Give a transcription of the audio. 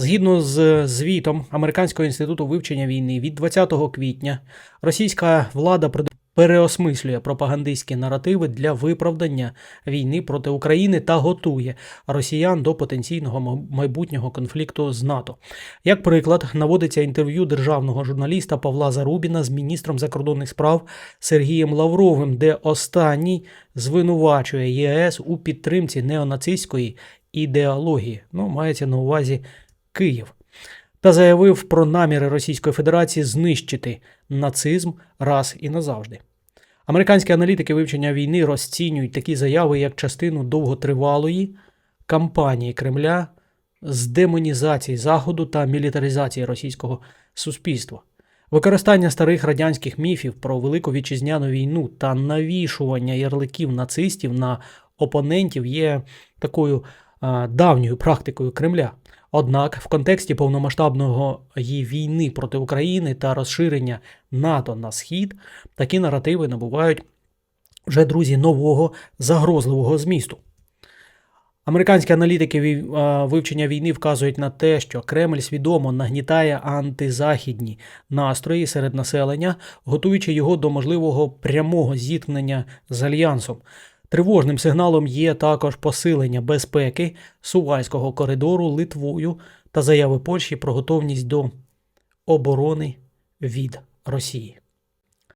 Згідно з звітом Американського інституту вивчення війни від 20 квітня, російська влада переосмислює пропагандистські наративи для виправдання війни проти України та готує росіян до потенційного майбутнього конфлікту з НАТО. Як приклад, наводиться інтерв'ю державного журналіста Павла Зарубіна з міністром закордонних справ Сергієм Лавровим, де останній звинувачує ЄС у підтримці неонацистської ідеології. Ну, мається на увазі Київ. Та заявив про наміри Російської Федерації знищити нацизм раз і назавжди. Американські аналітики вивчення війни розцінюють такі заяви як частину довготривалої кампанії Кремля з демонізації Заходу та мілітаризації російського суспільства. Використання старих радянських міфів про Велику вітчизняну війну та навішування ярликів нацистів на опонентів є такою давньою практикою Кремля. Однак в контексті повномасштабної війни проти України та розширення НАТО на схід такі наративи набувають вже друзі нового загрозливого змісту. Американські аналітики вивчення війни вказують на те, що Кремль свідомо нагнітає антизахідні настрої серед населення, готуючи його до можливого прямого зіткнення з альянсом. Тривожним сигналом є також посилення безпеки Сувайського коридору Литвою та заяви Польщі про готовність до оборони від Росії.